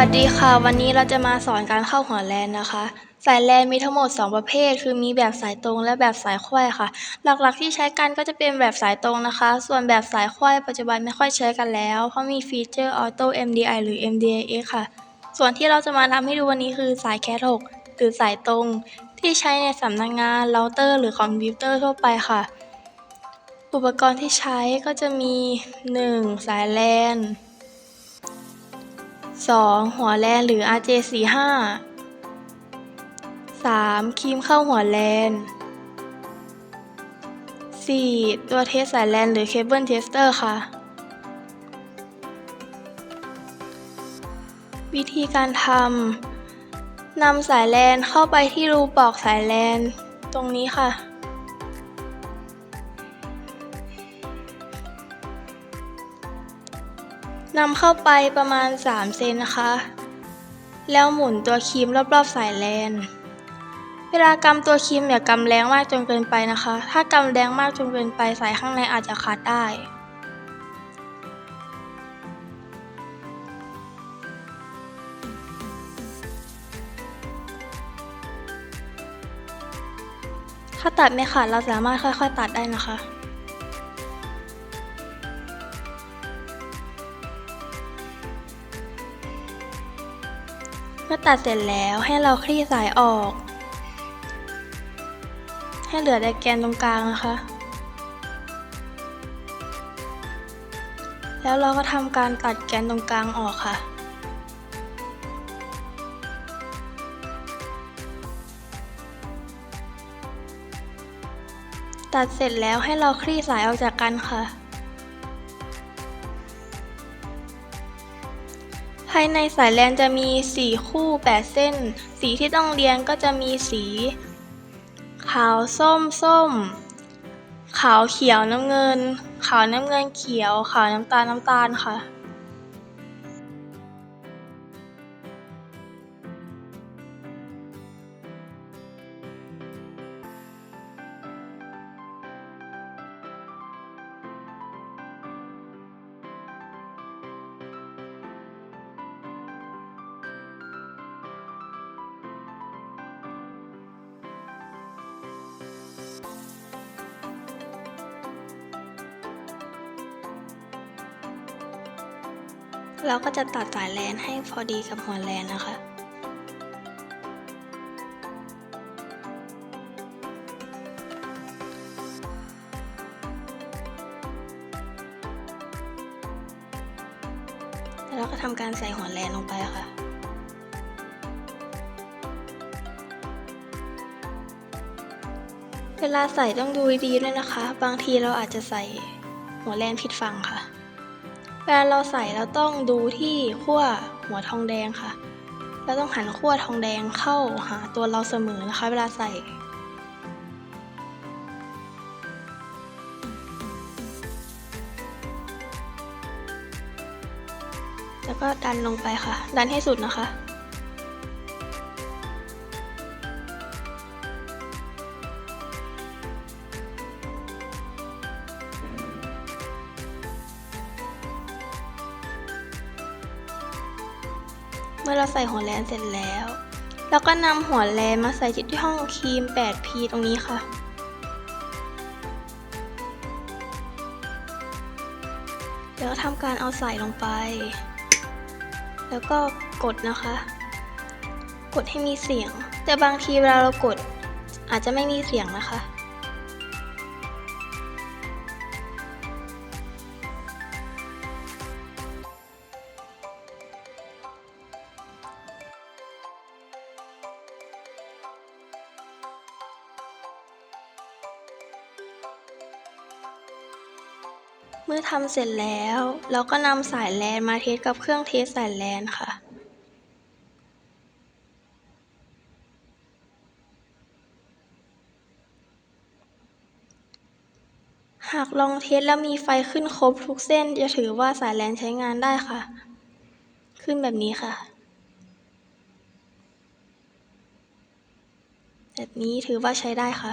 วัสดีค่ะ วันนี้เราจะมาสอนการเข้าหัวแลนนะคะ สายแลนมีทั้งหมด 2 ประเภท คือมีแบบสายตรงและแบบสายไขว้ค่ะ หลักๆที่ใช้กันก็จะเป็นแบบสายตรงนะคะ ส่วนแบบสายไขว้ปัจจุบันไม่ค่อยใช้กันแล้ว เพราะมีฟีเจอร์ Auto MDI หรือ MDIX ค่ะ ส่วนที่เราจะมาทำให้ดูวันนี้คือสายแคท6หรือสายตรง ที่ใช้ในสำนักงานเราเตอร์หรือคอมพิวเตอร์ทั่วไปค่ะ อุปกรณ์ที่ใช้ก็จะมี 1. สายแลน 2. หัวแลนหรือ RJ45 3. ครีมเข้าหัวแลน 4. ตัวเทสสายแลนหรือเคเบิลเทสเตอร์ค่ะ วิธีการทำนำสายแลนเข้าไปที่รูปลอกสายแลนตรงนี้ค่ะ นำเข้าไปประมาณ 3 เซนนะคะ แล้วหมุนตัวครีมรอบๆสายแลน เวลากำตัวครีมอย่ากำแรงมากจนเกินไปนะคะ ถ้ากำแรงมากจนเกินไปสายข้างในอาจจะขาดได้ถ้าตัดไม่ขาดเราสามารถค่อยๆ ตัดได้นะคะ เมื่อตัดเสร็จแล้วให้เราคลี่สายออก ให้เหลือแต่แกนตรงกลางนะคะ แล้วเราก็ทำการตัดแกนตรงกลางออกค่ะตัดเสร็จแล้วให้เราคลี่สายออกจากกันค่ะ ภายในสายแลนจะมี 4 คู่ 8 เส้น สีที่ต้องเรียงก็จะมีสี ขาวส้มส้ม ขาวเขียวน้ำเงิน ขาวน้ำเงินเขียว ขาวน้ำตาลน้ำตาลค่ะ เราก็จะตัดสายแลนให้พอดีกับหัวแลนนะคะ แล้วเราก็ทำการใส่หัวแลนลงไปค่ะเวลาใส่ต้องดูดีด้วยนะคะ บางทีเราอาจจะใส่หัวแลนผิดฝั่งค่ะ เวลาเราใส่เราต้องดูที่ขั้วหัวทองแดงค่ะ เราต้องหันขั้วทองแดงเข้าหาตัวเราเสมอนะคะ เวลาใส่แล้วก็ดันลงไปค่ะ ดันให้สุดนะคะ มื่อเราใส่หัวแลนเสร็จแล้ว เราก็นำหัวแลนมาใส่ที่ห้องครีม 8P ตรงนี้ค่ะแล้วทำการเอาใส่ลงไป แล้วก็กดนะคะ กดให้มีเสียง แต่บางทีเวลาเรากดอาจจะไม่มีเสียงนะคะ เมื่อทำเสร็จแล้ว เราก็นำสายแลนมาเทสกับเครื่องเทสสายแลนค่ะ หากลองเทสแล้วมีไฟขึ้นครบทุกเส้น จะถือว่าสายแลนใช้งานได้ค่ะ ขึ้นแบบนี้ค่ะ แบบนี้ถือว่าใช้ได้ค่ะ